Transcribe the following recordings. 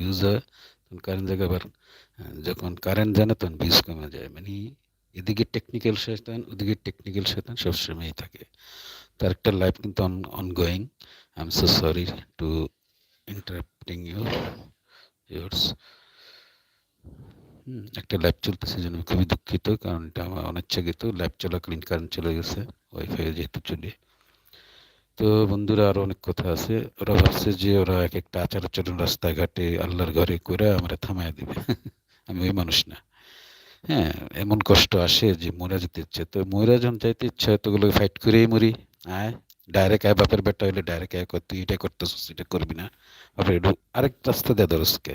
Views হয়, তখন current জায়গা আবার যখন কারেন্ট যায় না তখন ভিউজ কমে যায়। মানে এদিকে টেকনিক্যাল শয়তান, ওদিকে টেকনিক্যাল শয়তান সবসময়ই থাকে। তার একটা লাইফ কিন্তু on ongoing I am so sorry to interrupting you years একটা লাইভ চলতেছে জন্য খুবই দুঃখিত কারণ এটা আমার অনিচ্ছাকৃত। লাইভ চলাকালীন কারেন্ট চলে গেছে ওয়াইফাই যেহেতু চলে। তো বন্ধুরা আরও অনেক কথা আছে। ওরা ভাবছে যে ওরা এক একটা আচার আচরণ রাস্তাঘাটে আল্লাহর ঘরে করে আমরা থামায় দিবে। আমি ওই মানুষ না। হ্যাঁ এমন কষ্ট আসে যে মরা যেতে ইচ্ছে। তো মরা যখন যাইতে ইচ্ছা হয় তো ওগুলো ফাইট করেই মরি। আয় ডাইরেক্ট আয়, বাপের বেটা হইলে ডাইরেক্ট আয় তুই এটা করতেছিস, এটা করবি না। বাপরে আরেক রাস্তা দেয় দরজকে।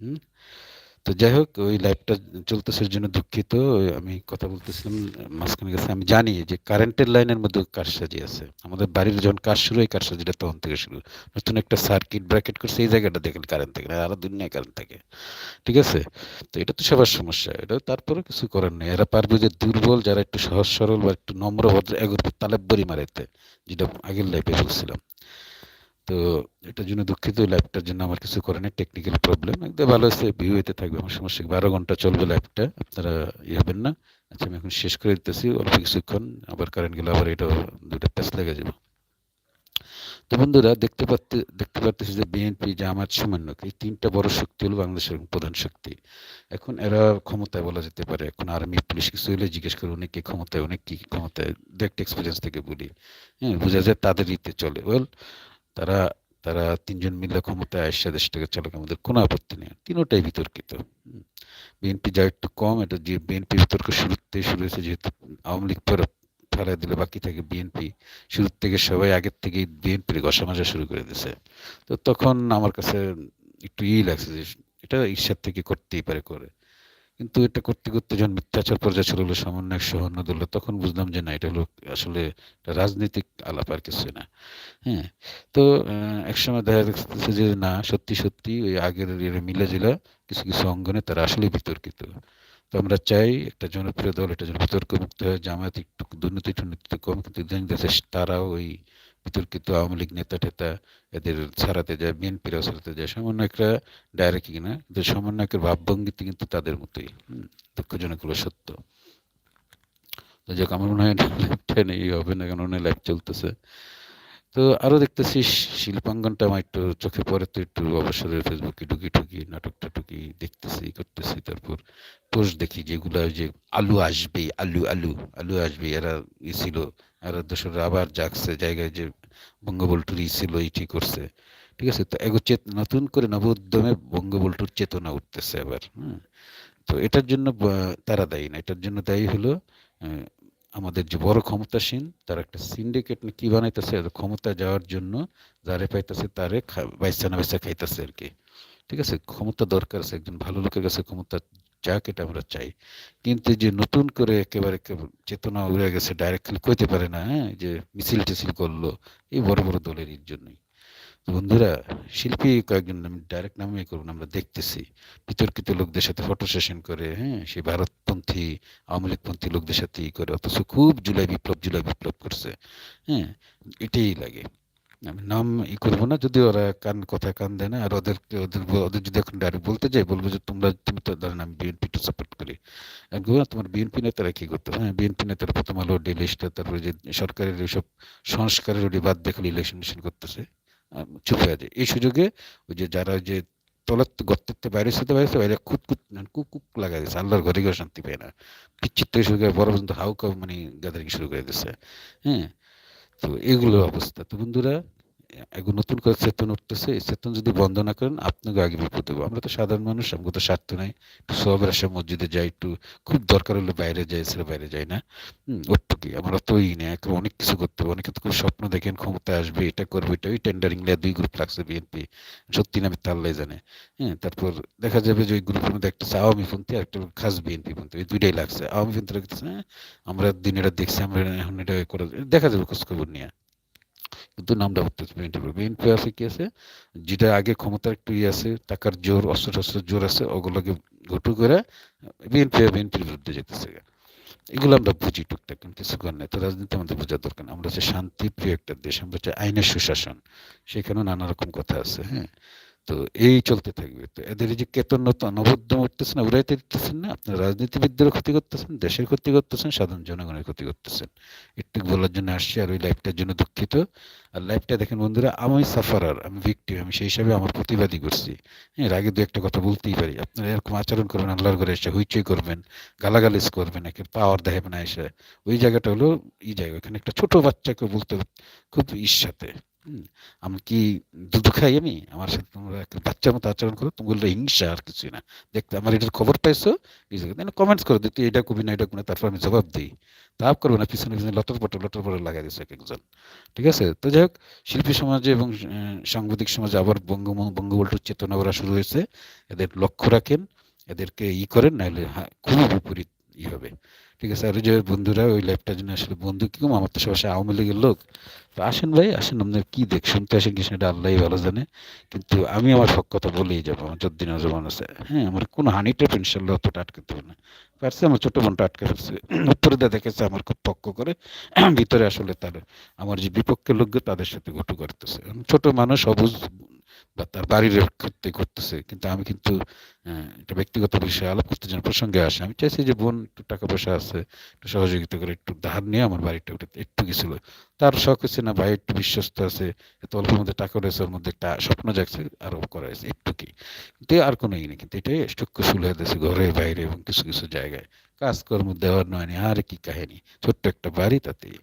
হুম? তো যাই হোক, ওই লাইভটা চলতেছে জন্য দুঃখিত। আমি কথা বলতেছিলাম, মাঝখানে গেছে। আমি জানি যে কারেন্টের লাইনের মধ্যে কারসাজি আছে। আমাদের বাড়ির যখন কাজ শুরু হয় কারসাজিটা তখন থেকে শুরু। নতুন একটা সার্কিট ব্র্যাকেট করছে, এই জায়গাটা দেখলে কারেন্ট থাকে, না, আরও দুনিয়ায় কারেন্ট থাকে। ঠিক আছে? তো এটা তো সবার সমস্যা। এটা তারপরে কিছু করার নেই। এরা পারবে যে দুর্বল, যারা একটু সহজ সরল বা একটু নম্র ভদ্র এগুলো তালেব্বরি মারাইতে, যেটা আগের লাইফে বলছিলাম। তো এটার জন্য দুঃখিত লাইভটার জন্য আমার কিছু করে নেই টেকনিক্যাল প্রবলেম একদম ভালো আছে ভিউ হইতে থাকবে, আমার সমস্যা বারো ঘণ্টা চলবে লাইভটা আপনারা ইয়ে হবেন না। আচ্ছা আমি এখন শেষ করে দিতেছি, অল্প কিছুক্ষণ, আবার কারেন্ট গেলে আবার এটা দুটো প্যাচ লেগে যাবে। তো বন্ধুরা, দেখতে পাচ্তে দেখতে পারতেছি যে বিএনপি জামাত সমন্বয়ক, এই তিনটা বড় শক্তি হলো বাংলাদেশের প্রধান শক্তি। এখন এরা ক্ষমতায় বলা যেতে পারে, এখন আর্মি পুলিশ কিছু হলে জিজ্ঞেস করে অনেক কি ক্ষমতায় অনেক কি ক্ষমতায় দেখতে এক্সপিরিয়েন্স থেকে বলি। হ্যাঁ বোঝা যায় তাদের রীতে চলে। ওয়েল তারা তারা তিনজন মিলে ক্ষমতায় আয়সা দেশটাকে চালাক আমাদের কোনো আপত্তি নেই। তিনোটাই বিতর্কিত। বিএনপি যা একটু কম, এটা যে বিএনপি বিতর্ক শুরুতে শুরু হয়েছে, যেহেতু আওয়ামী লীগ পরে ফেলাই দিলে বাকি থাকে বিএনপি শুরুর থেকে সবাই আগের থেকেই বিএনপির ঘষা মাজা শুরু করে দিছে তো তখন আমার কাছে একটু ই লাগছে যে, এটা ঈশ্বর থেকে করতেই পারে করে। কিন্তু এটা করতে করতে যখন মিথ্যাচার পর্যায়ে চলে হলো সমন্বয় সহ অন্য দল তখন বুঝলাম যে না, এটা হলো আসলে রাজনৈতিক আলাপ আর কিছু না। হ্যাঁ তো একসময় দেখা যাচ্ছে যে না, সত্যি সত্যি ওই আগের মিলে জেলা কিছু কিছু অঙ্গনে তারা আসলে বিতর্কিত। তো আমরা চাই একটা জনপ্রিয় দল এটা যেন বিতর্ক মুক্ত হয়, জামায়াত একটু দুর্নীতি টুর্নীতি কম কিন্তু ইদানিং দেশে তারাও ওই বিতর্কিত আওয়ামী লীগ নেতা টেতা এদের ছাড়াতে যায়, বিএনপিরাও ছাড়াতে যায়, সমন্বয়করা ডাইরেক্ট কিনা কিন্তু সমন্বয়কের ভাবভঙ্গিতে কিন্তু তাদের মতোই দুঃখজনক হলো সত্য। যাক, আমার মনে হয় নেই, হবে না কারণ চলতেছে। তো আরও দেখতেছি, শিল্পাঙ্গনটা আমার একটু চোখে পড়ে তো একটু অবসরের ফেসবুকে ঢুকি ঢুকি নাটক টাটকি দেখতেছি, করতেছি, তারপর পোস্ট দেখি যেগুলো যে, আলু আসবে আলু আলু আলু আসবে এরা ছিল আর দোসররা আবার জাগছে, জায়গায় যে বঙ্গবল্টুর ই ছিল ইটি করছে। ঠিক আছে? তো এগো চেত নতুন করে নব উদ্যমে বঙ্গবল্টুর চেতনা উঠতেছে আবার হ্যাঁ তো এটার জন্য তারা দায়ী না। এটার জন্য দায়ী হলো আমাদের যে বড় ক্ষমতাসীন, তার একটা সিন্ডিকেট কি বানাইতেছে ক্ষমতা যাওয়ার জন্য যারে পাইতেছে, তারে বাইসা না বাইসা খাইতেছে আর কি। ঠিক আছে? ক্ষমতা দরকার আছে, একজন ভালো লোকের কাছে ক্ষমতা যাক এটা আমরা চাই। কিন্তু যে নতুন করে একেবারে চেতনা উড়ে গেছে ডাইরেক্ট খালি কইতে পারে না হ্যাঁ? যে মিছিল টিছিল করল, এই বড় বড় দলের জন্যই। বন্ধুরা, শিল্পী কয়েকজন আমি ডাইরেক্ট নামে করব না আমরা দেখতেছি। বিতর্কিত লোকদের সাথে ফটো সেশন করে হ্যাঁ? সেই ভারতপন্থী, আওয়ামী লীগপন্থী লোকদের সাথে ই করে, অথচ খুব জুলাই বিপ্লব জুলাই বিপ্লব করছে হ্যাঁ? এটাই লাগে। আমি নাম ই করব না যদি ওরা কান কথা কান দেয় না আর ওদের ওদের ওদের যদি এখন ডাইরেক্ট বলতে যাই বলব যে তোমরা তুমি তো ধরেন আমি বিএনপি টু সাপোর্ট করি। তোমার বিএনপি নেতারা কি করতো হ্যাঁ বিএনপি নেতারা প্রথম আলো ডেলি স্টার তারপরে যে সরকারের এইসব সংস্কারের ওটি বাদ দেখলে ইলেকশন করতেছে আহ, চুপ হয়ে যায়। এই সুযোগে ওই যে যারা যে তলার গর্তের বাইরে সাথে বাইরে বাইরে খুদ খুদ কুক কুক লাগাই দিচ্ছে আল্লাহর ঘরে গিয়ে শান্তি পায় না। পিচ্ছির বড় পর্যন্ত হাউ কাউ মানে গ্যাদারিং শুরু করে দিচ্ছে হ্যাঁ তো এগুলো অবস্থা। তো বন্ধুরা এখন নতুন করে চেতন উঠতেছে, এই চেতন যদি বন্ধ না করেন, আপনাকে আগে বিপদ দেবো। আমরা তো সাধারণ মানুষ আমাকে তো স্বার্থ নাই। একটু সবের আসে মসজিদে যাই, একটু খুব দরকার হলে বাইরে যাই সেটা বাইরে যাই না। হুম ওটুকি আমরা তো ই না একেবারে অনেক কিছু করতে হবে। অনেকে তো খুব স্বপ্ন দেখেন, ক্ষমতায় আসবে, এটা করবে, এটা, ওই টেন্ডারিং নিয়ে দুই গ্রুপ লাগছে বিএনপি সত্যি না মিথ্যা আল্লাহ জানে। হ্যাঁ তারপর দেখা যাবে যে ওই গ্রুপের মধ্যে একটা আওয়ামী পন্থী আর একটা খাস বিএনপি পন্থী, এই দুইটাই লাগছে। আওয়ামী পন্থী লাগতেছে হ্যাঁ আমরা দিন এটা দেখছি, আমরা এখন এটা করে দেখা যাবে খোঁজ খবর নিয়ে। কিন্তু নামটা উঠতেছে বিএনপি বিএনপি আছে কি আছে? যেটা আগে ক্ষমতার একটু ইয়ে আছে, টাকার জোর অস্ত্র টস্ত্র জোর আছে, ওগুলোকে ঘটু করে বিএনপি বিএনপির বিরুদ্ধে যেতেছে। এগুলো আমরা বুঝি টুকটাক কিছু করার নাই। তো রাজনীতি আমাদের বোঝার দরকার আমরা হচ্ছে শান্তিপ্রিয় একটা দেশ, আমরা হচ্ছে আইনের সুশাসন। সেখানেও নানা রকম কথা আছে হ্যাঁ? তো এই চলতে থাকবে। তো এদের যে কেতনতা নবোদ্যম উঠতেছে না উড়াইতে দিতেছেন না, আপনার রাজনীতিবিদদের ক্ষতি করতেছেন, দেশের ক্ষতি করতেছেন, সাধারণ জনগণের ক্ষতি করতেছেন। একটু বলার জন্য আসছি আর ওই লাইফটার জন্য দুঃখিত। আর লাইফটা দেখেন বন্ধুরা, আমি সাফারার আমি ভিক্টিম আমি সেই হিসাবে আমার প্রতিবাদী করছি। হ্যাঁ আগে দু একটা কথা বলতেই পারি। আপনারা এরকম আচরণ করবেন, আল্লাহর ঘরে এসে হইচই করবেন, গালাগালিজ করবেন একে পাওয়ার দেখাবেন এসে। ওই জায়গাটা হলো এই জায়গা। ওখানে একটা ছোট বাচ্চাকে বলতে খুব হুম আমি কি দুধ খাই আমি? আমার সাথে তোমরা বাচ্চার মতো আচরণ করো তুমি বললে হিংসা আর কিছুই না। দেখতে আমার এটার খবর পাইছো? কমেন্টস করে দিই তুই এটা কবি না এটা কবি তারপর আমি জবাব দিই। তাপ করবে না পিছনে পিছনে লটর পটর লটর পটর লাগাই দিচ্ছে এক একজন। ঠিক আছে? তো যাই হোক শিল্পী সমাজে এবং সাংবাদিক সমাজে আবার বঙ্গ বঙ্গবল্টুর চেতনা ওরা শুরু হয়েছে। এদের লক্ষ্য রাখেন এদেরকে ই করেন নাহলে হ্যাঁ, খুব বিপরীত ই হবে। ঠিক আছে, আর যে বন্ধুরা ওই লাইফটার জন্য আসলে বন্ধু কি আমার তো সবাই আওয়ামী লীগের লোক। তো আসেন ভাই, আসেন, আপনার কি দেখ, শুনতে আসেন কি সেটা আল্লাহই ভালো জানে। কিন্তু আমি আমার হক কথা বলেই যাব, আমার যতদিন জমান আছে। হ্যাঁ আমার কোনো হানিটা ইনশাল্লাহ অতটা আটকাতে হবে না। পারছে, আমার ছোট বোনটা আটকে ফেলছে। উপরে দিয়ে দেখেছে, আমার খুব পক্ষ করে। ভিতরে আসলে তার, আমার যে বিপক্ষের লোক তাদের সাথে ঘটু করতেছে। ছোট মানুষ অবুঝ বা তার বাড়ির ক্ষেত্রে করতেছে। কিন্তু আমি কিন্তু এটা ব্যক্তিগত বিষয়ে আলাপ করতে যেন প্রসঙ্গে আসে। আমি চাইছি যে বোন একটু টাকা পয়সা আছে, একটু সহযোগিতা করে, একটু ধার নিয়ে আমার বাড়িটা উঠে একটু গেছিল। তার শখ হচ্ছে না, ভাই একটু বিশ্বস্ত আছে, এত অল্পের মধ্যে টাকা রয়েছে, ওর মধ্যে একটা স্বপ্ন জাগছে, আরও করা হয়েছে একটু কি। কিন্তু আর কোনো ই নেই, কিন্তু এটাই চক্ষু শুল হয়ে দিয়েছে ঘরে, বাইরে এবং কিছু কিছু জায়গায়। কাজকর্ম দেওয়ার নয় আর কি কাহিনী। ছোট্ট একটা বাড়ি তাতেই।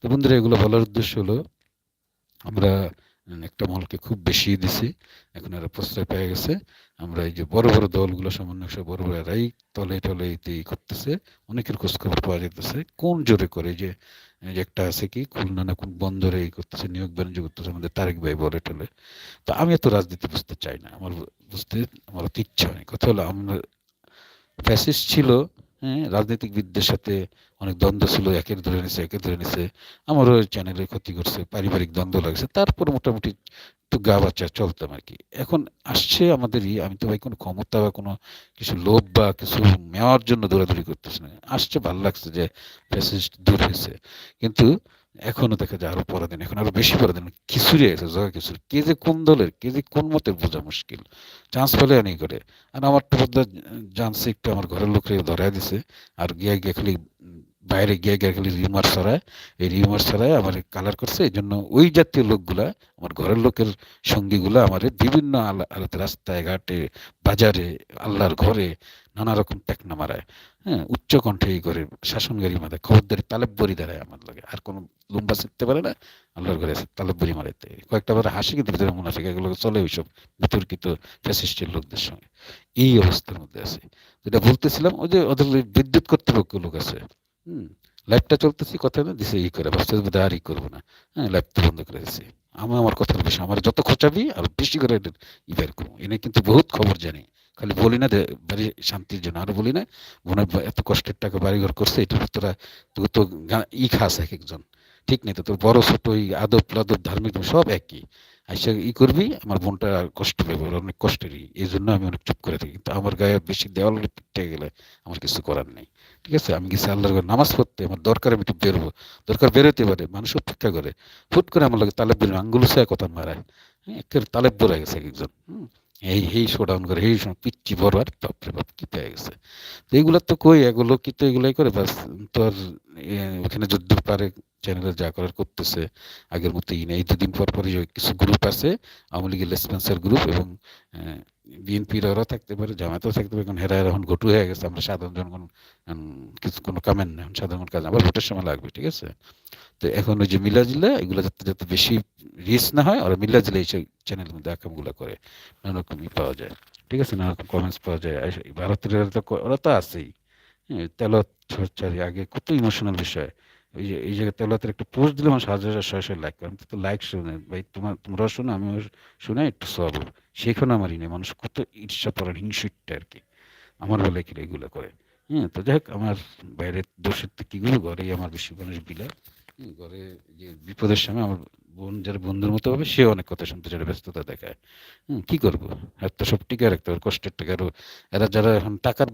তো বন্ধুরা, এগুলো বলার উদ্দেশ্য হলো, আমরা একটা মলকে খুব বেশি দিছি। এখন এরা প্রশ্রয় পেয়ে গেছে। আমরা এই যে বড় বড় দলগুলো সমন্বয় বড় বড় এরাই তলে তলে এতে ই করতেছে। অনেকের খোঁজ খবর পাওয়া যেতেছে কোন জোরে করে? যে একটা আছে কি, খুলনা না কোন বন্দরে ই করতেছে, নিয়োগ বাণিজ্য করতেছে আমাদের তারেক ভাই বলে টলে। তো আমি এত রাজনীতি বুঝতে চাই না। আমার বুঝতে, আমার অত ইচ্ছা নেই কথা হলো আমরা, ফ্যাসিস্ট ছিল হ্যাঁ রাজনীতিবিদদের সাথে অনেক দ্বন্দ্ব ছিল, একের ধরে নিছে একে ধরে নিছে। আমারও চ্যানেলে ক্ষতি করছে, পারিবারিক দ্বন্দ্ব লাগছে। তারপর মোটামুটি একটু গা বাচ্চা চলতাম আর কি। এখন আসছে আমাদেরই আমি তো ভাই কোনো ক্ষমতা বা কোনো কিছু লোভ বা কিছু নেওয়ার জন্য দৌড়াদৌড়ি করতেছি না। আসছে, ভালো লাগছে যে দূর হয়েছে। কিন্তু এখনও দেখা যায় আরও পরাধীন এখন আরও বেশি পরাধীন খিচুড়ি আছে জগা খিচুড়ি। কে যে কোন দলের, কে যে কোন মতে বোঝা মুশকিল। চান্স পেলে আনি করে। আর আমার তো জানছে একটু আমার ঘরের লোকরে ধরাই দিছে। আর গিয়া গিয়ে খালি বাইরে গিয়ে গিয়ে খালি রিউমার ছড়ায়। এই রিউমার ছড়ায় আমার কালার করছে, এই জন্য ওই জাতীয় লোকগুলা, আমার ঘরের লোকের সঙ্গীগুলা আমার বিভিন্ন আলা- আলাদা রাস্তায়, ঘাটে, বাজারে, আল্লাহর ঘরে নানা রকম টেকনা মারায়। হ্যাঁ উচ্চ কণ্ঠে এই করে শাসনগারি মাথায় খবরদারি, তালেব বরি দাঁড়ায় আমার লাগে। আর কোনো লম্বা শিখতে পারে না, আল্লাহর ঘরে তালেব বরি মারাইতে কয়েকটা বার হাসি কিন্তু ভিতরে মনে আছে, এগুলো চলে ওইসব বিতর্কিত ফ্যাসিস্টের লোকদের সঙ্গে। এই অবস্থার মধ্যে আছে। যেটা বলতেছিলাম, ওই যে ওদের বিদ্যুৎ কর্তৃপক্ষ লোক আছে হুম লাইভটা চলতেছি, কথা না, দিছে ই করে ভাবছে বোধ আর ই করব না। হ্যাঁ লাইভটা বন্ধ করে দিছি। আমি আমার কথার বিষয় আমার যত খোঁচাবি আর বেশি করে ই বের করব। এনে কিন্তু বহুত খবর জানি। খালি বলি না বাড়ি শান্তির জন্য, আর বলি না হয় এত কষ্টের টাকা বাড়িঘর করছে এটা তোরা তুই তো ই খাস এক একজন। ঠিক নেই তো, তোর বড়, ছোট আদব লাদব ধার্মিক, সব একই। আইসা ই করবি আমার আর কষ্ট পাবে অনেক কষ্টেরই। এই জন্য আমি অনেক চুপ করে থাকি। কিন্তু আমার গায়ে বেশি দেওয়াল পিটে গেলে আমার কিছু করার নেই। ঠিক আছে? আমি গেছি আল্লাহর নামাজ পড়তে আমার দরকার আমি একটু বেরোবো। দরকার বেরোতে পারে মানুষ অপেক্ষা করে। ফুট করে আমার লাগে তালেব বেরো আঙ্গুল সায় কথা মারায়। হ্যাঁ একের তালেব বলে গেছে একজন। হুম এই এই শোডাউন করে এই সময় পিচ্ছি বড় আর বাপ কি পেয়ে গেছে? তো এইগুলো তো কই এগুলো কি তো এগুলাই করে বাস তো আর এ, ওখানে যদ্দূর পারে চ্যানেলে যা করার করতেছে, আগের মতো ই এই দুদিন পর পরই কিছু গ্রুপ আছে, আওয়ামী লীগের লেসপেন্সার গ্রুপ এবং বিএনপির ওরা থাকতে পারে জামাতেও থাকতে পারে, কারণ হেরা এখন ঘটু হয়ে গেছে, আমরা সাধারণ জনগণ কিছু কোনো কামেন না সাধারণ কাজ, আবার ভোটের সময় লাগবে, ঠিক আছে? তো এখন ওই যে মিলাজিলা এগুলো যাতে যাতে বেশি রিচ না হয়, ওরা মিলাজিলা এই চ্যানেলের মধ্যে আকামগুলো করে নানা রকম ই পাওয়া যায়, ঠিক আছে? নানা রকম কমেন্টস পাওয়া যায় ভারতের ওরা তো আছেই হ্যাঁ ছড়ছাড়ি আগে কত ইমোশনাল বিষয় ওই যে, এই জায়গায় তেলতের একটা পোস্ট দিলে মানুষ হাজার হাজার ছয় লাইক করে তো লাইক শুনে, ভাই, তোমার, তোমরাও শোনো, আমিও শুনে একটু সব সেখানে আমারই নেই মানুষ কত ঈর্ষা পরার হিংসুটটা আর কি। আমার বলে কি এগুলো করে। হ্যাঁ তো যাই আমার বাইরের দোষের তো কি গুলো ঘরেই আমার বেশি মানুষ বিলা ঘরে যে বিপদের সময় আমার বোন যারা বন্ধুর মতো হবে সে অনেক কথা শুনতে চায় ব্যস্ততা দেখায়। হুম, কি করব? আর তো সব টিকে রাখতে হবে কষ্টের টাকা। আরও এরা যারা এখন টাকার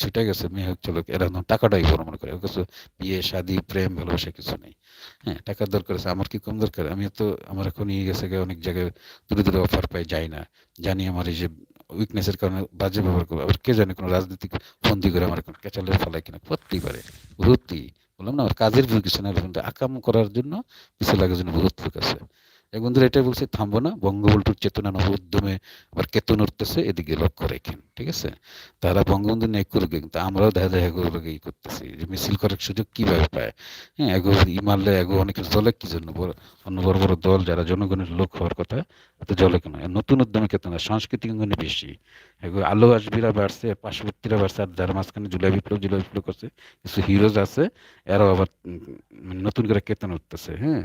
ছিটে গেছে মেয়ে হোক চলো এরা এখন টাকাটাই বড় মনে করে। কাছে বিয়ে শাদি প্রেম ভালোবাসা কিছু নেই। হ্যাঁ টাকার দরকার আছে আমার কি কম দরকার? আমি তো আমার এখন নিয়ে গেছে অনেক জায়গায় দূরে দূরে অফার পাই যাই না। জানি আমার এই যে উইকনেসের কারণে বাজে ব্যবহার করব। আবার কে জানে কোনো রাজনৈতিক ফন্দি করে আমার এখন কেঁচালে ফেলায় কিনা করতেই পারে বহুতই বললাম না, কাজের কিছু না আকাম করার জন্য পিছু লাগার জন্য বহুত লোক আছে। এক বন্ধুরা এটাই বলছে, থামবো না, বঙ্গবন্ধুর চেতনা নব উদ্যমে আবার কেতন উঠতেছে, এদিকে লক্ষ্য রেখেন। ঠিক আছে? তারা বঙ্গবন্ধু ন্যায় করুক কিন্তু আমরাও দেখা যায় এগুলো ই করতেছি। যে মিছিল করার সুযোগ কীভাবে পায়? হ্যাঁ এগো ই মারলে এগো অনেক জলে, কি জন্য? অন্য বড় বড় দল, যারা জনগণের লোক হওয়ার কথা তো জলে কেন? নতুন উদ্যমে কেতনা সাংস্কৃতিক অঙ্গনে বেশি। আলো আসবিরা বাড়ছে, পার্শ্ববর্তীরা বাড়ছে, আর যারা মাঝখানে জুলাই বিপ্লব জুলাই বিপ্লব করছে, কিছু হিরোজ আছে, এরাও আবার নতুন করে কেতন উঠতেছে হ্যাঁ?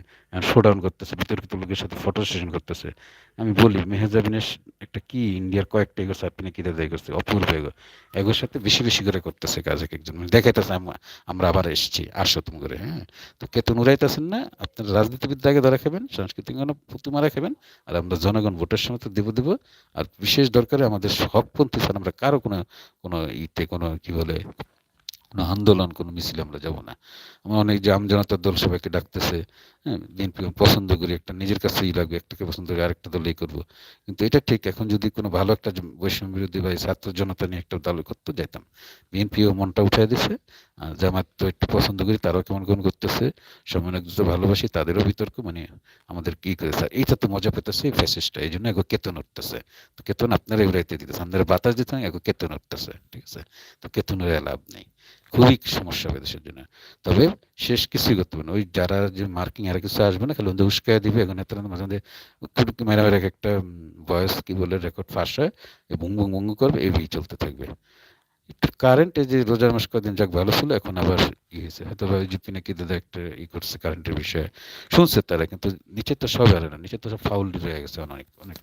শোডাউন করতেছে, বিতর্কিত লোকের সাথে ফটো সেশন করতেছে। আমি বলি মেহেজাবিনের একটা কি, ইন্ডিয়ার কয়েকটা এগো সাপিনে কি দাদাই করছে, অপূর্ব এগো। এগোর সাথে বেশি বেশি করে করতেছে কাজ এক একজন। মানে দেখাইতেছে আমরা আবার এসেছি, আসো তুমি করে হ্যাঁ? তো কেতন উড়াইতেছেন না, আপনার রাজনীতিবিদ আগে ধরা খাবেন, সাংস্কৃতিক পুঁতি মারা খাবেন, আর আমরা জনগণ ভোটের সময় তো দেব দেব, আর বিশেষ দরকারে আমাদের হকপন্থী ছাড়া আমরা কারও কোনো কোনো ইতে, কোনো কি বলে, কোনো আন্দোলন, কোনো মিছিলে আমরা যাব না। আমার অনেক যে আমজনতার দল সবাইকে ডাকতেছে হ্যাঁ বিএনপি পছন্দ করি, একটা নিজের কাছেই লাগবে, একটাকে পছন্দ করি, আরেকটা দলেই করব। কিন্তু এটা ঠিক, এখন যদি কোনো ভালো একটা বৈষম্য বিরোধী বা ছাত্র জনতা নিয়ে একটা দল করতে যেতাম বিএনপিও মনটা উঠাই দিছে, আর জামাত তো একটু পছন্দ করি, তারাও কেমন কেমন করতেছে সমান একজন ভালোবাসি তাদেরও বিতর্ক মানে আমাদের কি করেছে আর এইটা তো মজা পেতেছে এই ফ্যাসিস্টটা এই জন্য এগো কেতন উঠতেছে। তো কেতন আপনারা উড়াইতে দিতেছে আপনারা বাতাস দিতে এগো কেতন উঠতেছে, ঠিক আছে? তো কেতনের লাভ নেই। খুবই সমস্যা হবে দেশের জন্য। তবে শেষ কিছুই করতে পারবে না। ওই যারা যে মার্কিং আর কিছু আসবে না, খালি ওদের উস্কায় দিবে, এখন এত মাঝে মাঝে কুটুকি মেরা মেরা একটা ভয়েস কি বলে রেকর্ড ফাঁস হয় বুং বুং বুং করবে এই চলতে থাকবে। কারেন্ট যে রোজার মাস কদিন যাক ভালো ছিল, এখন আবার ই হয়েছে। হয়তো বা জিপি নাকি দাদা একটা ই করছে কারেন্টের বিষয়ে। শুনছে তারা, কিন্তু নিচে তো সব আর না নিচে তো সব ফাউল হয়ে গেছে অনেক অনেক।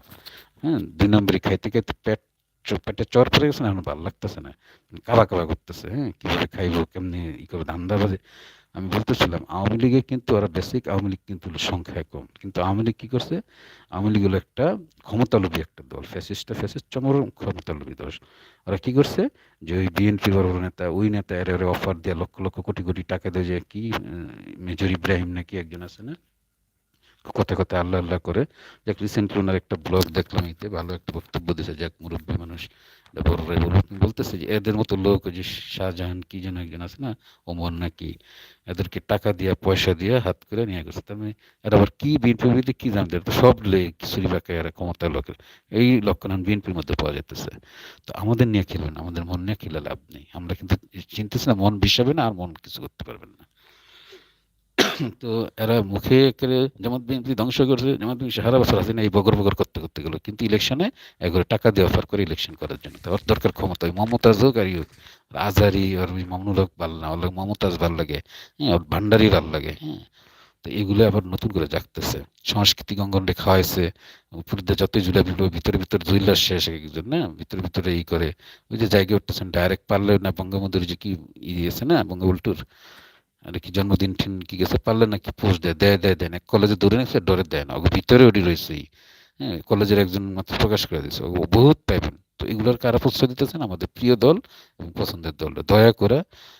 হ্যাঁ দুই নম্বরই খাইতে খাইতে পেট চ- পেটে চর পড়ে গেছে না, এখন ভালো লাগতেছে না। কাবা কাবা করতেছে হ্যাঁ? কীভাবে খাইবো, কেমনি ই করব ধান্দা বাজে আমি বলতেছিলাম, আওয়ামী লীগে কিন্তু ওরা বেসিক আওয়ামী লীগ কিন্তু সংখ্যায় কম। কিন্তু আওয়ামী লীগ কি করছে? আওয়ামী লীগ হলো একটা ক্ষমতালোভী একটা দল ফ্যাসিস্টটা ফ্যাসিস্ট চমরম ক্ষমতালোভী দল। ওরা কি করছে? যে ওই বিএনপি বড় নেতা, ওই নেতা এর অফার দিয়ে লক্ষ লক্ষ কোটি কোটি টাকা দেয় যে কি মেজর ইব্রাহিম নাকি একজন আছে না? কথা কথা আল্লাহ আল্লাহ করে। যাক রিসেন্টলি ওনার একটা ব্লগ দেখলাম এতে ভালো একটা বক্তব্য দিয়েছে, যাক, মুরব্বী মানুষ বলতেছে যে, এদের মতো লোক যে শাহজাহান, কি যেন একজন আছে না, ওমর নাকি, এদেরকে টাকা দিয়া, পয়সা দিয়া হাত করে নিয়ে গেছে। মানে এরা আবার কি কি জানতে তো সব এরা ক্ষমতার লোকের। এই লক্ষণ বিএনপির মধ্যে পাওয়া যেতেছে তো আমাদের নিয়ে খেলবেন আমাদের মন নিয়ে খেলে লাভ নেই। আমরা কিন্তু চিনতেছি না, মন বিষাবে না, আর মন কিছু করতে পারবেন না। তো এরা মুখে করে জামাত বিএনপি ধ্বংস করছে, জামাত বিএনপি সারা বছর হাসিনা এই বগর বগর করতে করতে গেল। কিন্তু ইলেকশনে একবারে টাকা দিয়ে অফার করে ইলেকশন করার জন্য। তার দরকার ক্ষমতা, ওই মমতাজ হোক আর হোক, আজারি আর ওই মামুনুল হক ভালো না, ওর মমতাজ ভালো লাগে হ্যাঁ ওর ভান্ডারি ভালো লাগে হ্যাঁ। তো এগুলো আবার নতুন করে জাগতেছে। সাংস্কৃতিক অঙ্গনে খাওয়াইছে, উপর দিয়ে যতই জুলাই বিপ্লব ভিতরে ভিতরে জুইলার শেষ গেছে না, ভিতরে ভিতরে ই করে। ওই যে জায়গায় উঠতেছেন ডাইরেক্ট পারলে না, বঙ্গবন্ধুর যে কি ই দিয়েছে না, বঙ্গবল্টুর? আরে কি জন্মদিন কি গেছে? পারলে নাকি পোস্ট দেয়? দেয় দেয় দেয় না। কলেজে দৌড়ে নিচ্ছে ডরে দেয় না। ওকে ভিতরে ওটি রয়েছে। হ্যাঁ কলেজের একজন মাত্র প্রকাশ করে দিয়েছে। ও বহুত পাইবেন। তো এগুলোর কারা প্রশ্রয় দিতেছেন? আমাদের প্রিয় দল এবং পছন্দের দল। দয়া করে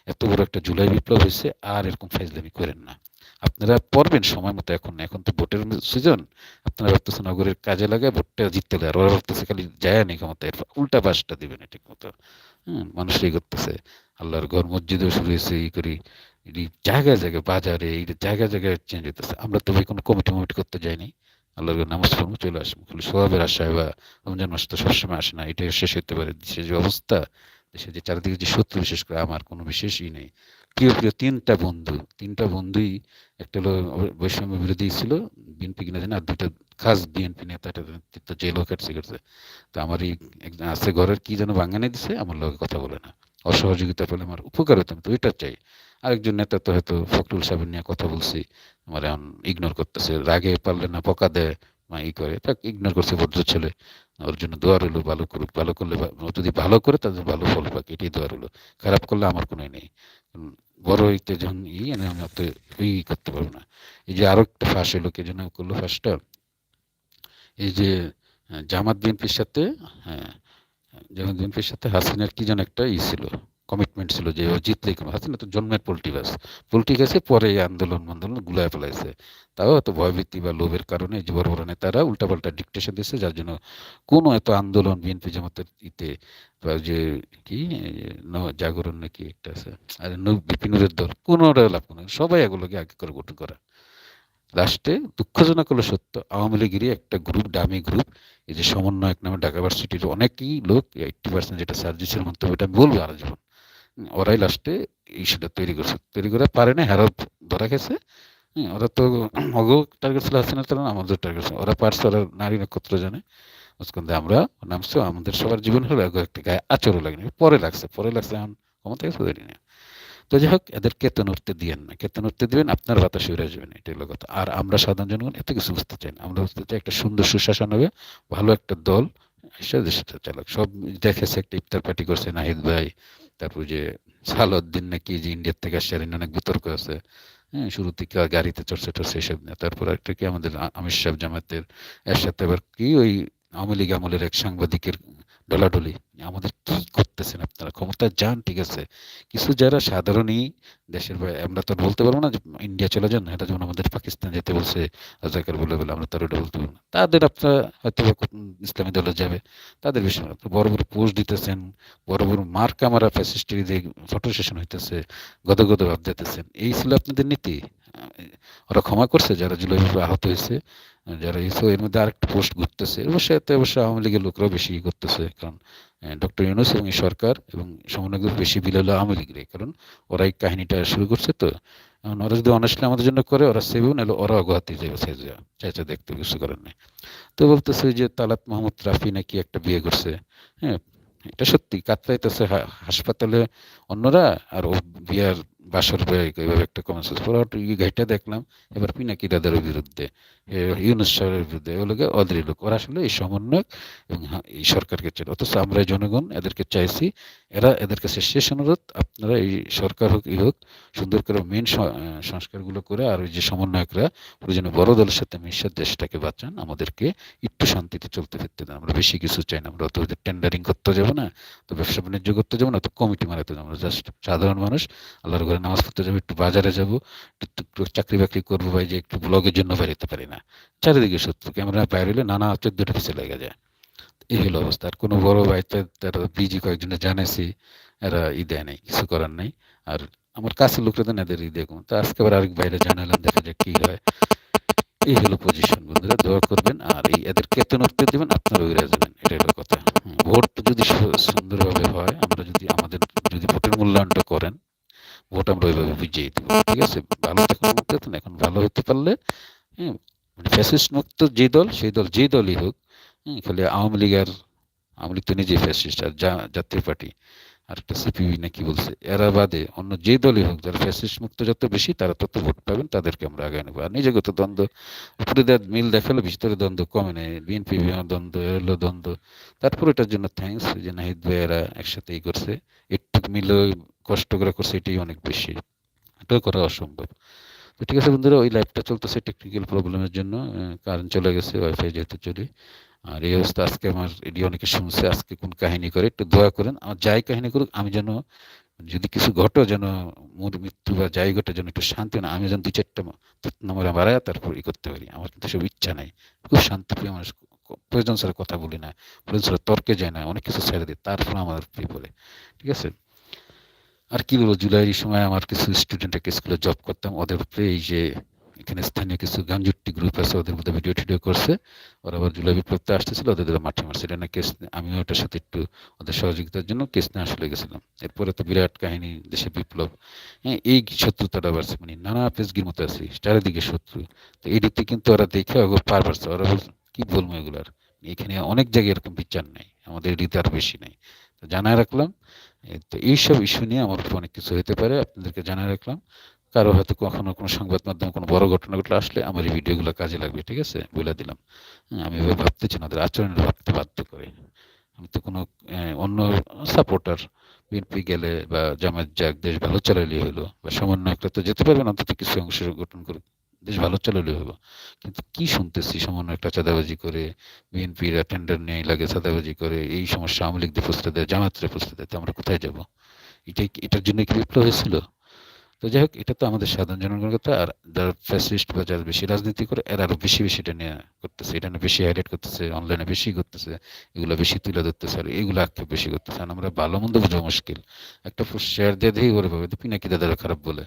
এত বড় একটা জুলাই বিপ্লব হয়েছে, আর এরকম ফাইজলামি করেন না। আপনারা পড়বেন সময় মতো এখন। না এখন তো ভোটের সিজন আপনারা ভাবতেছেন নগরের কাজে লাগায় ভোটটা জিততে আর ওরা ভাবতেছে খালি যায় নেই ক্ষমতা এর উল্টা পাশটা দিবেন ঠিক মতো হ্যাঁ মানুষ এই করতেছে। আল্লাহর ঘর মসজিদও শুরু হয়েছে এই করি জায়গায় জায়গায় বাজারে, এই জায়গায় জায়গায় চেঞ্জ হইতেছে। আমরা তো কোনো কমিটি মমিটি করতে যাইনি। আল্লাহর নামাজ পড়ব, চলে আসব। খালি সোয়াবের আশায় বা রমজান মাস তো সবসময় আসে না। এটাই শেষ হতে পারে। দেশের যে অবস্থা, দেশের যে চারিদিকে যে শত্রু, বিশেষ করে আমার, কোনো বিশেষই নেই। প্রিয় প্রিয় তিনটা বন্ধু, তিনটা বন্ধুই একটা হলো বৈষম্য বিরোধী ছিল, বিএনপি কিনা জানে আর দুইটা খাস বিএনপি নেতা তো জেলও কাটছে কাটছে। তো আমার এই একজন আছে ঘরের, কি যেন বাঙানি দিছে, আমার লগে কথা বলে না। অসহযোগিতা পেলে আমার উপকার হতো আমি তো ওইটা চাই। আরেকজন নেতা তো হয়তো ফখরুল সাহেবের নিয়ে কথা বলছি, আমার এখন ইগনোর করতেছে। রাগে পারলে না পকা দেয়, মা ই করে। তাক ইগনোর করছে, ভদ্র ছেলে। ওর জন্য দোয়া রইল, ভালো করুক, ভালো করলে যদি ভালো করে তাদের ভালো ফল পাক, এটাই দোয়া রইল। খারাপ করলে আমার কোনো নেই। বড় হইতে যখন ই, এনে আমি অত ই করতে পারব না। এই যে আরও একটা ফাঁস হলো কে যেন করল ফাঁসটা? এই যে জামাত বিএনপির সাথে হ্যাঁ জামাত বিএনপির সাথে হাসিনার কি যেন একটা ই ছিল? কমিটমেন্ট ছিল যে ও জিতলেই কোনো হাসিনা তো জন্মের পোল্ট্রিবাস পোলট্রি গেছে, পরে এই আন্দোলন আন্দোলন গুলায় ফেলাইছে। তাও এত ভয়ভীতি বা লোভের কারণে যে বড় বড় নেতারা উল্টাপাল্টা ডিকটেশন দিচ্ছে যার জন্য কোনো এত আন্দোলন বিএনপি জামাতের ইতে বা যে কি, ন- জাগরণ নাকি একটা আছে, আর বিপিনুরের দল, কোনোটা লাভ কোনো সবাই এগুলোকে আগে করে গঠন করা। লাস্টে দুঃখজনক হলো সত্য, আওয়ামী লীগেরই একটা গ্রুপ ডামি গ্রুপ এই যে সমন্বয়ক নামে ঢাকা ভার্সিটির অনেকেই লোক এইটটি পার্সেন্ট যেটা সার্জিসের মন্তব্য এটা বলব, আরও জীবন ওরাই লাস্টে ইস্যুটা তৈরি করছে। তৈরি করে পারে না হেরা ধরা গেছে। ওরা তো অগো টার্গেট ছিল হাসিনা তারা আমাদের টার্গেট ছিল। ওরা পারছে, ওরা নারী নক্ষত্র জানে। বুঝকান্দে আমরা নামছে আমাদের সবার জীবন হলো একটা গায়ে আচরও লাগেনি। পরে লাগছে পরে লাগছে, এখন ক্ষমতা গেছে ওদেরই না তো যাই হোক এদের কেতন উঠতে দিয়েন না। কেতন উঠতে দিবেন? আপনার বাতাস উড়ে যাবেন, এটাই হলো কথা। আর আমরা সাধারণ জনগণ এত কিছু বুঝতে চাই না। আমরা বুঝতে চাই একটা সুন্দর সুশাসন হবে, ভালো একটা দল সব দেখেছে একটা ইফতার পার্টি করছে নাহিদ ভাই। তারপর যে সালাউদ্দিন নাকি যে ইন্ডিয়ার থেকে আসছে অনেক বিতর্ক আছে। হ্যাঁ শুরু থেকে গাড়িতে চড়ছে টড়ছে এসব নিয়ে। তারপর একটা কি আমাদের আমির সাহেব জামাতের এর সাথে আবার কি ওই আওয়ামী লীগ আমলের এক সাংবাদিকের ডলাডলি আমাদের কি করতেছেন আপনারা? ক্ষমতা যান, ঠিক আছে। কিছু যারা সাধারণই দেশের আমরা তো বলতে পারব না যে ইন্ডিয়া চলে যান এটা যেমন আমাদের পাকিস্তান যেতে বলছে রাজাকার বলে বলে, আমরা তার ওটা বলতে পারব না। তাদের আপনারা হয়তো ইসলামী দলে যাবে, তাদের বিষয়। বড় বড় পোস্ট দিতেছেন, বড় বড় মার্ক আমরা ফ্যাসিস্টের যে ফটো সেশন হইতেছে, গদ গদ ভাব দিতেছেন, এই ছিল আপনাদের নীতি। ওরা ক্ষমা করছে, যারা জুলাই আহত হয়েছে, যারা ইসো এর মধ্যে আরেকটা পোস্ট ঘুরতেছে অবশ্যই এতে অবশ্যই আওয়ামী লীগের লোকরাও বেশি করতেছে, কারণ ডক্টর ইউনুস এবং সরকার এবং সমন্বয় বেশি বিল হলো আওয়ামী লীগের কারণ ওরা এই কাহিনীটা শুরু করছে তো। এখন ওরা যদি অনেস্টলি আমাদের জন্য করে, ওরা সেবেও নাহলে ওরা অগহাতি যাবে চাইছে চাইছে দেখতে, কিছু করার নেই। তো বলতেছে যে তালাত মাহমুদ রাফি নাকি একটা বিয়ে করছে হ্যাঁ এটা সত্যি, কাতরাইতেছে হাসপাতালে অন্যরা, আর ও বিয়ার বাসর বয়ে এইভাবে একটা কমেন্টস পরে এই ঘাইটা দেখলাম, এবার পিনাকি দাদার বিরুদ্ধে ইউনুস সাহেবের বিরুদ্ধে ওগুলোকে অদরি লোক। ওরা আসলে এই সমন্বয়ক এবং হা- এই সরকারকে চাই অথচ আমরা জনগণ এদেরকে চাইছি, এরা এদের কাছে শেষ অনুরোধ, আপনারা এই সরকার হোক ই হোক, সুন্দর করে মেন সংস্কারগুলো করে আর ওই যে সমন্বয়করা প্রয়োজনে বড় দলের সাথে মিশে, দেশটাকে বাঁচান, আমাদেরকে একটু শান্তিতে চলতে ফিরতে দেন। আমরা বেশি কিছু চাই না, আমরা অত টেন্ডারিং করতে যাব না তো ব্যবসা বাণিজ্য করতে যাব না তো কমিটি মারাতে যাব আমরা জাস্ট সাধারণ মানুষ, আল্লাহর ঘরে নামাজ পড়তে যাব, একটু বাজারে যাব, একটু চাকরি বাকরি করব ভাই, যে একটু ব্লগের জন্য বেরোতে পারি না। চারিদিকে শত্রু ক্যামেরা বাইরে হলে নানা চোদ্দটা পিছিয়ে লেগে যায়। এই হলো অবস্থা, আর কোনো বড় ভাই তো- তারা বিজি কয়েকজনে জানাইছি, এরা ই দেয় নাই, কিছু করার নাই। আর আমার কাছে লোকরা দেন এদের ই দেখুন, তো আজকে আবার আরেক বাইরে জানালাম, দেখা যাক কি হয়। এই হলো পজিশন বন্ধুরা, দোয়া করবেন, আর এই এদের কেতন উঠতে দেবেন, আপনারা উড়ে যাবেন এটা হলো কথা। ভোট যদি সুন্দরভাবে হয়, আমরা যদি আমাদের যদি ভোটের মূল্যায়নটা করেন ভোট আমরা ওইভাবে বুঝিয়ে দিব ঠিক আছে? ভালো তো এখন মুক্ত হতো না, এখন ভালো হতে পারলে হ্যাঁ মানে ফ্যাসিস্ট মুক্ত যে দল সেই দল যে দলই হোক হ্যাঁ খালি আওয়ামী লীগ আর আওয়ামী লীগ তো নিজেই ফ্যাসিস্ট আর জা- জাতীয় পার্টি আর একটা সিপিবি না কি বলছে এরা বাদে অন্য যে দলই হোক যারা ফ্যাসিস্ট মুক্ত যত বেশি তারা তত ভোট পাবেন তাদেরকে আমরা আগে নেব। আর নিজেগত দ্বন্দ্ব উপরে মিল দেখাল ভিতরে দ্বন্দ্ব কমে নেই বিএনপি দ্বন্দ্ব এলো দ্বন্দ্ব তারপর এটার জন্য থ্যাঙ্কস যে নাহিদ ভাই এরা একসাথে ই করছে একটু মিলে কষ্ট করে করছে, এটাই অনেক বেশি। এটাও করা অসম্ভব। তো ঠিক আছে বন্ধুরা, ওই লাইভটা চলতেছে টেকনিক্যাল প্রবলেমের জন্য কারেন্ট চলে গেছে ওয়াইফাই যেহেতু চলে আর এই অবস্থা আজকে আমার এডি অনেকে শুনছে, আজকে কোন কাহিনী করে, একটু দয়া করেন। আমার যাই কাহিনী করুক, আমি যেন, যদি কিছু ঘটো, যেন মোর মৃত্যু বা যাই ঘটে, যেন একটু শান্তি না, আমি যেন দুই চারটা নম্বর বাড়ায়, তারপর ই করতে পারি। আমার কিন্তু সব ইচ্ছা নাই। খুব শান্তিপ্রিয় মানুষ, ক- প্রয়োজন ছাড়া কথা বলি না, প্রয়োজন ছাড়া তর্কে যায় না, অনেক কিছু ছেড়ে দিই তারপর আমার বিপদে ঠিক আছে? আর কি বলব, জুলাইয়ের সময় আমার কিছু স্টুডেন্ট একটা স্কুলে জব করতাম, ওদের উপরে এই যে এখানে স্থানীয় কিছু গাঞ্জুট্টি গ্রুপ আছে, ওদের মধ্যে ভিডিও টিডিও করছে। ওরা আবার জুলাই বিপ্লবতে আসতেছিল, ওদের মাঠে মারছে এটা না কেস আমিও ওটার সাথে একটু ওদের সহযোগিতার জন্য কেস নিয়ে আসলে গেছিলাম। এরপরে তো বিরাট কাহিনী, দেশে বিপ্লব। হ্যাঁ এই শত্রুতাটা বাড়ছে মানে নানা পেজগির মতো আছে, চারিদিকে শত্রু। তো এই দিকটি কিন্তু ওরা দেখে ওগুলো পার পারছে ওরা কি বলব এগুলার? এখানে অনেক জায়গায় এরকম বিচার নাই, আমাদের এদিকে আর বেশি নাই। তো জানায় রাখলাম তো এইসব ইস্যু নিয়ে আমার অনেক কিছু হতে পারে আপনাদেরকে জানিয়ে রাখলাম। কারও হয়তো কখনো কোনো সংবাদ মাধ্যমে কোনো বড় ঘটনা ঘটলে আসলে আমার এই ভিডিওগুলো কাজে লাগবে ঠিক আছে? বলে দিলাম। হ্যাঁ, আমি এভাবে ভাবতেছি না ওদের আচরণের ভাবতে বাধ্য করে। আমি তো কোনো অন্য সাপোর্টার বিএনপি গেলে বা জামাত যাক দেশ ভালো চালাইলে হলো বা সামান্য একটা তো যেতে পারবেন অন্তত কিছু অংশ গঠন করে দেশ ভালো চলে হলো কিন্তু কি শুনতেছি? সামান্য একটা চাঁদাবাজি করে বিএনপির অ্যাটেন্ডার নেই লাগে চাঁদাবাজি করে এই সমস্যা আওয়ামী লীগ দিয়ে প্রস্তুত দেয় জামাতরে প্রস্তুত দেয় তো আমরা কোথায় যাব? এটা এটার জন্য কি বিপ্লব হয়েছিল? তো যাই হোক, এটা তো আমাদের সাধারণ জনগণের কথা, আর যারা ফ্যাসিস্ট বা যারা বেশি রাজনীতি করে, এরা আরও বেশি বেশি এটা নিয়ে করতেছে, এটা নিয়ে বেশি হাইলাইট করতেছে অনলাইনে বেশি করতেছে এগুলো বেশি তুলে ধরতেছে, আর এগুলো আক্ষেপ বেশি করতেছে আর আমরা ভালো মন্দ বোঝা মুশকিল। একটা শেয়ার দিয়ে দিয়ে করে পাবে পিনাকি দাদারা খারাপ বলে।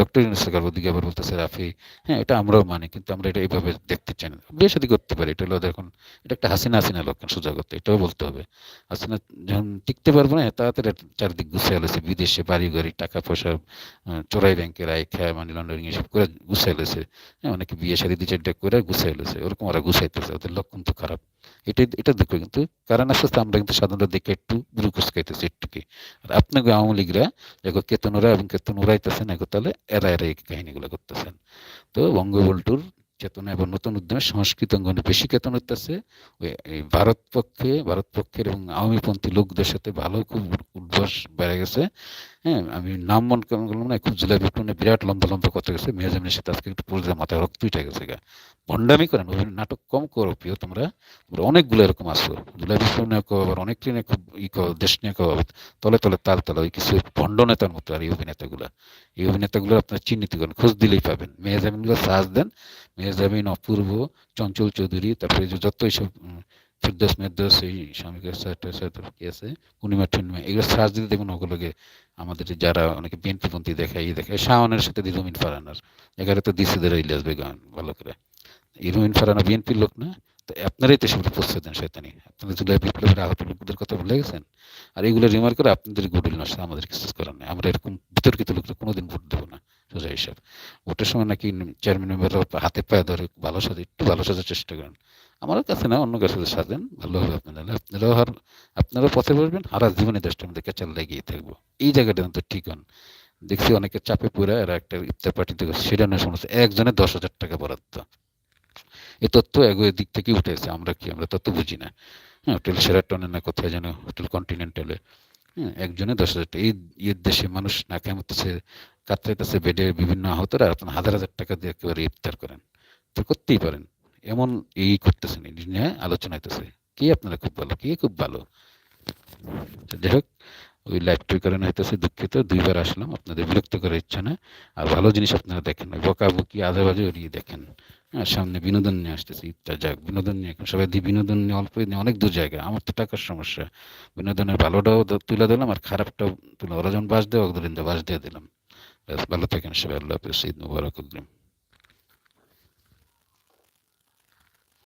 ডক্টর ইউনুসের ওদিকে আবার বলতেছে, রাফি হ্যাঁ এটা আমরাও মানি, কিন্তু আমরা এটা এইভাবে দেখতে চাই না। বিয়ে শাদী করতে পারি, এটা হলো দেখুন এটা একটা হাসিনা হাসিনা লক্ষণ সোজা করতে এটাও বলতে হবে। হাসিনা যখন টিকতে পারব না তাড়াতাড়ি চারদিক গুছিয়ে আলেছে, বিদেশে বাড়ি গাড়ি টাকা পয়সা চোরাই ব্যাংকের আয় খায় মানি লন্ডারিং এসব করে গুছাই লেছে। হ্যাঁ অনেকে বিয়ে শাড়ি দুই চারটা করে গুছাই লেছে, ওরকম ওরা গুছাইতেছে, ওদের লক্ষণ তো খারাপ। এটাই এটা দেখবে কিন্তু কারণ আস্তে আস্তে আমরা কিন্তু সাধারণত দেখে একটু বুড়ো খাইতেছি একটুকে। আর আপনাকে আওয়ামী লীগরা দেখো কেতনরা এবং কেতন উড়াইতেছেন এখন তাহলে এরা এরা এই কাহিনীগুলো করতেছেন। তো বঙ্গবল্টুর চেতনা এবং নতুন উদ্যমে সংস্কৃত অঙ্গনে বেশি কেতন হইতেছে ওই, এই ভারত পক্ষে, ভারত পক্ষের এবং আওয়ামীপন্থী লোকদের সাথে ভালো খুব উদ্বাস বেড়ে গেছে। হ্যাঁ আমি নাম মন করলাম না, খুব জুলাই বিপ্লবে বিরাট লম্বা লম্বা কথা গেছে। মেয়াজামিনের সাথে আজকে একটু পড়ে মাথায় রক্ত উঠে গেছে গা। ভণ্ডামি করেন অভিনয়, নাটক কম করো প্রিয় তোমরা। অনেকগুলো এরকম আসো জুলাই বিপ্লব কো আবার অনেক নিয়ে খুব ই কো দেশ নিয়ে কো তলে তলে তাল তলে ওই কিছু ভণ্ড নেতার মতো আর এই অভিনেতাগুলা। এই অভিনেতাগুলো আপনার চিহ্নিত করেন, খোঁজ দিলেই পাবেন। মেয়াজামিনগুলো সাহস দেন মেয়াজামিন অপূর্ব, চঞ্চল চৌধুরী, তারপরে যত এইসব ফিরদৌস মেরদৌস, এই স্বামীকে কি আছে? পূর্ণিমা টুর্ণিমা এগুলো সার্চ দিতে দেখুন ওগুলোকে আমাদের যারা অনেকে বিএনপি পন্থী দেখায় ই দেখায়। শাওনের সাথে দিলুমিন ফারানার। এগারো তো দিছে ধরে ইলিয়াস বেগম, ভালো করে। ইলুমিন ফারানা বিএনপির লোক না? তো আপনারাই তো সেগুলো প্রস্তুত দেন শয়তানি। আপনারা জুলাই বিপ্লবের আহত লোকদের কথা ভুলে গেছেন? আর এগুলো রিমার্ক করে আপনাদের গুডিল নষ্ট, আমাদের কিছু করার নেই। আমরা এরকম বিতর্কিত লোকরা কোনোদিন ভোট দেবো না। সোজা হিসাব ভোটের সময় নাকি চেয়ারম্যান মেম্বাররা হাতে পায়ে ধরে ভালো সাজে, একটু ভালো সাজার চেষ্টা করেন। আমার কাছে না, অন্য কাছে সাজেন, ভালো হবে আপনারা আপনারাও হার, আপনারাও পথে বসবেন হারা জীবনে দেশটার আমাদের কেচাল লেগেই থাকব। এই জায়গাটা তো ঠিক হন। দেখছি অনেকে চাপে পড়ে এরা একটা ইফতার পার্টিতে সেটা নিয়ে শুনেছে একজনে দশ হাজার টাকা বরাদ্দ। এই তথ্য এগোয়ের দিক থেকে উঠেছে আমরা কি, আমরা তত বুঝি না। হ্যাঁ হোটেল সেরাটনে না কোথায় যেন হোটেল কন্টিনেন্টালে হ্যাঁ একজনে দশ হাজার টাকা। এই দেশে মানুষ না কেমতেছে কাতরাইতেছে বেডে বিভিন্ন আহতরা আপনার হাজার হাজার টাকা দিয়ে একেবারে ইফতার করেন। তো করতেই পারেন। এমন এই করতেছেন, এই নিয়ে আলোচনা হইতেছে। কে আপনারা খুব ভালো, কে খুব ভালো? যাই হোক, ওই লাইভটির কারণে হইতেছে, দুঃখিত। দুইবার আসলাম, আপনাদের বিরক্ত করার ইচ্ছা না। আর ভালো জিনিস আপনারা দেখেন ওই বকাবকি আজে বাজে ওরিয়ে দেখেন। হ্যাঁ সামনে বিনোদন নিয়ে আসতেছে ইচ্ছা যাক, বিনোদন নিয়ে। এখন সবাই দি বিনোদন নিয়ে অল্প নিয়ে অনেক দূর জায়গা, আমার তো টাকার সমস্যা। বিনোদনের ভালোটাও তুলে দিলাম আর খারাপটাও তুলে ওরা যখন বাস দেওয়া ওদের বাস দিয়ে দিলাম। بلد كان شباب لا بيصيد مبارك الدريم